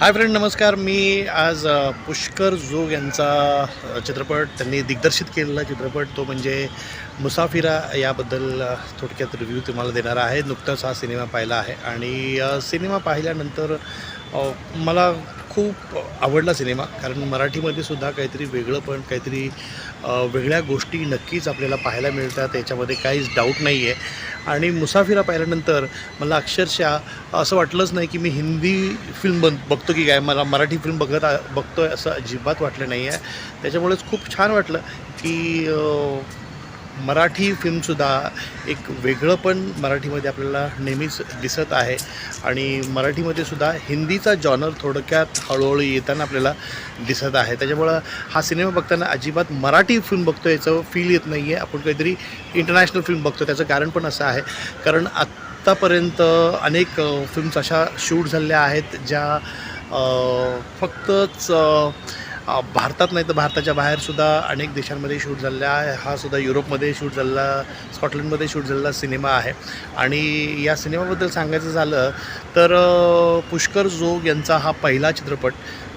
Hi friend नमस्कार. मी आज पुष्कर जोग यांचा चित्रपट त्यांनी दिग्दर्शित केलेला चित्रपट तो म्हणजे मुसाफिरा याबद्दल थोडक्यात रिव्ह्यू तुम्हाला देणार आहे. नुकताच हा सिनेमा पाहिला आहे. आणि सिनेमा पाहिल्यानंतर मला खूप आवडला सिनेमा कारण मराठीमध्ये सुद्धा काहीतरी वेगळं पण काहीतरी वेगळ्या गोष्टी नक्कीच आपल्याला पाहायला मिळतात. याच्यामध्ये काहीच डाऊट नाही आहे आणि मुसाफिरा पाहिल्यानंतर मला अक्षरशः असं वाटलंच नाही की मी हिंदी फिल्म बन बघतो की काय? मला मराठी फिल्म बघत बघतो आहे असं अजिबात वाटलं नाही आहे त्याच्यामुळेच खूप छान वाटलं की मराठी फिल्मसुद्धा एक वेगळं पण मराठीमध्ये आपल्याला नेहमीच दिसत आहे. आणि मराठीमध्ये सुद्धा हिंदीचा जॉनर थोडक्यात हळूहळू येताना आपल्याला दिसत आहे. त्याच्यामुळं हा सिनेमा बघताना अजिबात मराठी फिल्म बघतो याचं फील येत नाही आहे आपण काहीतरी इंटरनॅशनल फिल्म बघतो त्याचं कारण पण असं आहे. कारण आत्तापर्यंत अनेक फिल्म्स अशा शूट झालेल्या आहेत ज्या फक्तच भारतात नाही तर भारताच्या बाहेरसुद्धा अनेक देशांमध्ये शूट झालेला आहे. हा सुद्धा युरोपमध्ये शूट झालेला स्कॉटलंडमध्ये शूट झालेला सिनेमा आहे. आणि या सिनेमाबद्दल सांगायचं झालं तर पुष्कर जोग यांचा हा पहिला चित्रपट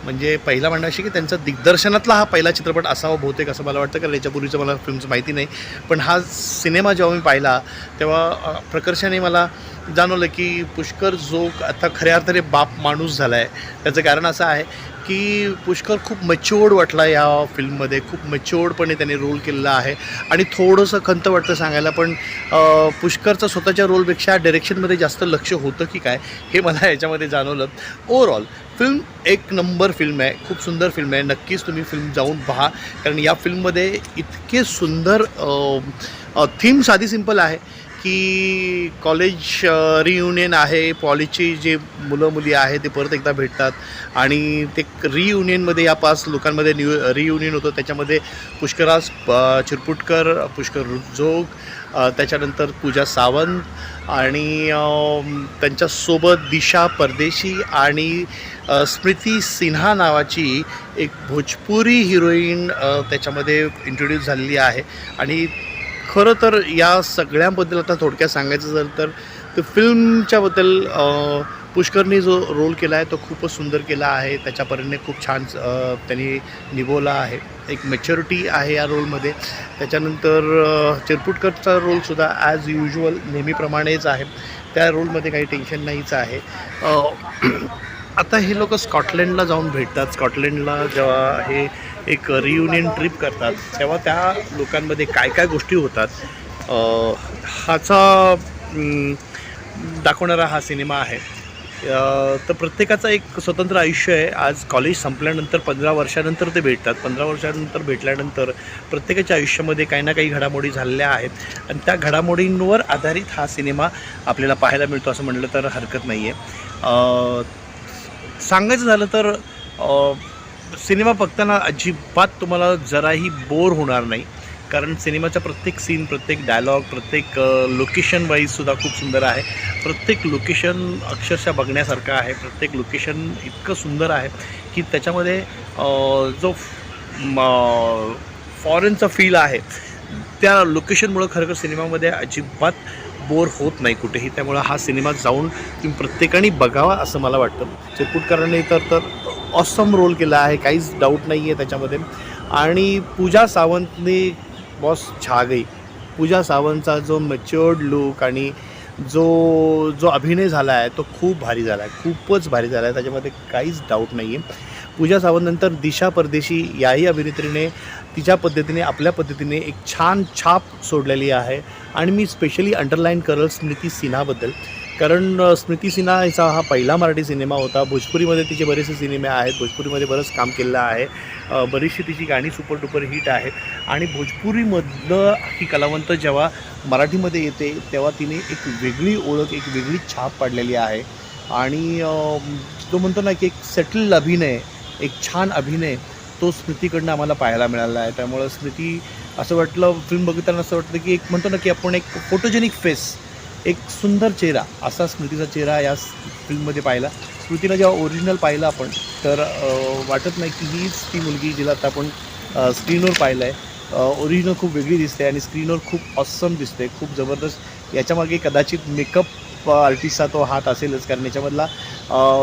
म्हणजे पहिला म्हणणं अशी की त्यांचा दिग्दर्शनातला हा पहिला चित्रपट असावा बहुतेक असं मला वाटतं कारण याच्यापूर्वीचं मला फिल्म्स माहिती नाही. पण हा सिनेमा जेव्हा मी पाहिला तेव्हा प्रकर्षाने मला जाणवलं की पुष्कर जो आता खऱ्या अर्थाने बाप माणूस झाला आहे त्याचं कारण असं आहे की पुष्कर खूप मच्युअर्ड वाटला या फिल्ममध्ये खूप मच्युअर्डपणे त्याने रोल केलेला आहे. आणि थोडंसं खंत वाटतं सांगायला पण पुष्करचं स्वतःच्या रोलपेक्षा डायरेक्शनमध्ये जास्त लक्ष होतं की काय हे मला याच्यामध्ये जाणवलं. ओवरऑल फिल्म एक नंबर फिल्म आहे. खूप सुंदर फिल्म आहे. नक्कीच तुम्ही फिल्म जाऊन पहा. कारण या फिल्ममध्ये इतके सुंदर थीम साधी सिंपल आहे. की कॉलेज रियुनियन आहे पॉलीची जे मुलं मुली आहे ते परत एकदा भेटतात. आणि ते रियुनियनमध्ये या पाच लोकांमध्ये न्यू रियुनियन होतं. त्याच्यामध्ये पुष्कराज चिरपुटकर पुष्कर जोग त्याच्यानंतर पूजा सावंत आणि त्यांच्यासोबत दिशा परदेशी आणि स्मृती सिन्हा नावाची एक भोजपुरी हिरोईन त्याच्यामध्ये इंट्रोड्यूस झालेली आहे. आणि खरं तर या सगळ्यांबद्दल आता थोडक्यात सांगायचं झालं तर फिल्मच्याबद्दल पुष्करने पुष्करनी जो रोल केला आहे तो खूपच सुंदर केला आहे. त्याच्या परीने खूप छान त्यांनी निभवला आहे. एक मॅच्युरिटी आहे या रोलमध्ये. त्याच्यानंतर चिरपुटकरचा रोलसुद्धा ॲज युजल नेहमीप्रमाणेच आहे. त्या रोलमध्ये काही टेन्शन नाहीच आहे. आता हे लोक स्कॉटलंडला जाऊन भेटतात. स्कॉटलँडला जेव्हा हे एक रियुनियन ट्रिप करतात. तेव्हा त्या लोकांमध्ये काय काय गोष्टी होतात हाचा ह्याचा दाखवणारा हा सिनेमा आहे. तर प्रत्येकाचं एक स्वतंत्र आयुष्य आहे. आज कॉलेज संपल्यानंतर पंधरा वर्षानंतर ते भेटतात. पंधरा वर्षानंतर भेटल्यानंतर प्रत्येकाच्या आयुष्यामध्ये काही ना काही घडामोडी झालेल्या आहेत. आणि त्या घडामोडींवर आधारित हा सिनेमा आपल्याला पाहायला मिळतो असं म्हटलं तर हरकत नाही आहे सांगायचं झालं तर सिनेमा बघताना अजिबात तुम्हाला जराही बोर होणार नाही. कारण सिनेमाचा प्रत्येक सीन प्रत्येक डायलॉग प्रत्येक लोकेशन वाईजसुद्धा खूप सुंदर आहे. प्रत्येक लोकेशन अक्षरशः बघण्यासारखं आहे. प्रत्येक लोकेशन इतकं सुंदर आहे की त्याच्यामध्ये जो फॉरेनचा फील आहे त्या लोकेशनमुळं खरं सिनेमामध्ये अजिबात बोर होत नाही कुठेही त्यामुळं हा सिनेमा जाऊन तुम्ही प्रत्येकाने बघावा असं मला वाटतं. चिरकुटकरांनी तर तर ऑसम रोल केला आहे काहीच डाऊट नाही आहे त्याच्यामध्ये. आणि पूजा सावंतने बॉस छा गई पूजा सावंतचा जो मॅच्युअर्ड लुक आणि जो जो अभिनय झाला आहे तो खूप भारी झाला आहे खूपच भारी झाला आहे त्याच्यामध्ये काहीच डाऊट नाही आहे पूजा सावंतनंतर दिशा परदेशी याही अभिनेत्रीने तिच्या पद्धतीने आपल्या पद्धतीने एक छान छाप सोडलेली आहे. आणि मी स्पेशली अंडरलाईन करल स्मृती सिन्हाबद्दल कारण स्मृती सिन्हा हिचा हा पहिला मराठी सिनेमा होता. भोजपुरीमध्ये तिचे बरेचसे सिनेमे आहेत. भोजपुरीमध्ये बरंच काम केलेलं आहे. बरीचशी तिची गाणी सुपर डुपर हिट आहेत. आणि भोजपुरीमधलं ही कलावंत जेव्हा मराठीमध्ये येते तेव्हा तिने एक वेगळी ओळख एक वेगळी छाप पाडलेली आहे. आणि तो जो म्हणतो ना की एक सेटल अभिनय एक छान अभिनय तो स्मृतीकडनं आम्हाला पाहायला मिळाला आहे. त्यामुळं स्मृती असं वाटलं फिल्म बघताना असं वाटतं की एक म्हणतो ना की आपण एक फोटोजेनिक फेस एक सुंदर चेहरा असा स्मृतीचा चेहरा या फिल्ममध्ये पाहिला. स्मृतीला जेव्हा ओरिजिनल पाहिलं आपण तर वाटत नाही की हीच ती मुलगी जिला आता आपण स्क्रीनवर पाहिलं आहे ओरिजिनल खूप वेगळी दिसते आणि स्क्रीनवर खूप ऑसम दिसते खूप जबरदस्त. याच्यामागे कदाचित मेकअप मेकअप आर्टिस्टचा तो हात असेलच कारण याच्यामधला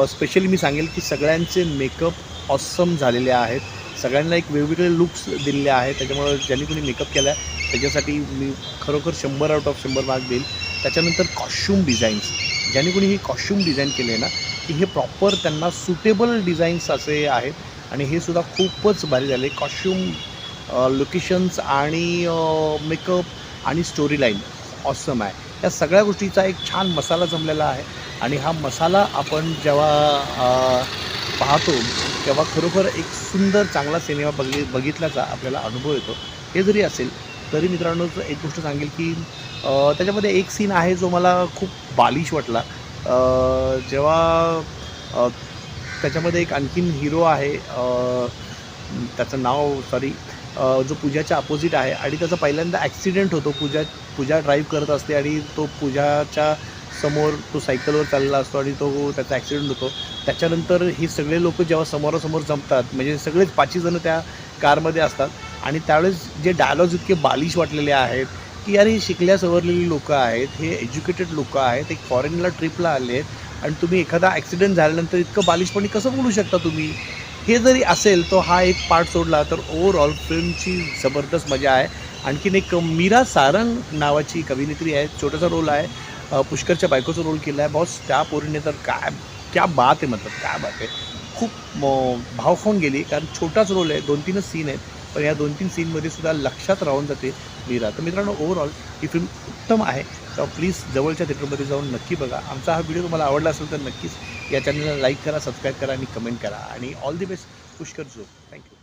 स्पेशली मी सांगेल की सगळ्यांचे मेकअप ऑसम झालेले आहेत. सगळ्यांना एक वेगवेगळे लुक्स दिलेले आहेत. त्याच्यामुळं ज्यांनी कोणी मेकअप केला आहे त्याच्यासाठी मी खरोखर शंभर आउट ऑफ शंभर मार्क देईल. त्याच्यानंतर कॉस्ट्युम डिझाईन्स ज्यांनी कोणी ही कॉस्ट्युम डिझाईन केले आहे ना की हे प्रॉपर त्यांना सुटेबल डिझाईन्स असे आहेत. आणि हे सुद्धा खूपच भारी झाले. कॉस्ट्युम लोकेशन्स आणि मेकअप आणि स्टोरी लाईन ऑसम आहे. या सगळ्या गोष्टीचा एक छान मसाला जमलेला आहे. आणि हा मसाला आपण जेव्हा पाहतो तेव्हा खरोखर एक सुंदर चांगला सिनेमा बघि बघितल्याचा आपल्याला अनुभव येतो. हे जरी असेल तरी मित्रांनो एक गोष्ट सांगेल की त्याच्यामध्ये एक सीन आहे जो मला खूप बालिश वाटला. जेव्हा त्याच्यामध्ये एक आणखीन हिरो आहे त्याचं नाव सॉरी जो पूजाच्या अपोजिट आहे आणि त्याचा पहिल्यांदा ॲक्सिडेंट होतो. पूजा पूजा ड्राईव्ह करत असते आणि तो पूजाच्या समोर तो सायकलवर चाललेला असतो आणि तो त्याचा ॲक्सिडेंट होतो. त्याच्यानंतर ही सगळे लोक जेव्हा समोरासमोर जमतात म्हणजे सगळेच पाचही जणं त्या कारमध्ये असतात आणि त्यावेळेस जे डायलॉग्स इतके बालिश वाटलेले आहेत की यार शिकल्या सवरलेली लोकं आहेत हे एज्युकेटेड लोकं आहेत एक फॉरेनला ट्रिपला आले आहेत आणि तुम्ही एखादा ॲक्सिडेंट झाल्यानंतर इतकं बालिशपणे कसं बोलू शकता तुम्ही? हे जरी असेल तो हा एक पार्ट सोडला तर ओव्हरऑल फिल्मची जबरदस्त मजा आहे. आणखीन एक मीरा सारंग नावाची एक अभिनेत्री आहे छोटासा रोल आहे. पुष्करच्या बायकोचा रोल केला आहे बॉस त्या पोरीने तर काय क्या बात आहे मतलब काय बात आहे. खूप म- भाव खाऊन गेली कारण छोटाच रोल आहे. दोन तीनच सीन आहेत. पण या दोन तीन सीनमध्ये सुद्धा लक्षात राहून जाते मीरा. तर मित्रांनो ओव्हरऑल ही फिल्म उत्तम आहे. तर प्लीज जवळच्या थिएटरमध्ये जाऊन नक्की बघा. आमचा हा व्हिडिओ तुम्हाला आवडला असेल तर नक्कीच या चॅनलला लाईक करा सबस्क्राईब करा आणि कमेंट करा. आणि ऑल दी बेस्ट पुष्कर जो थँक्यू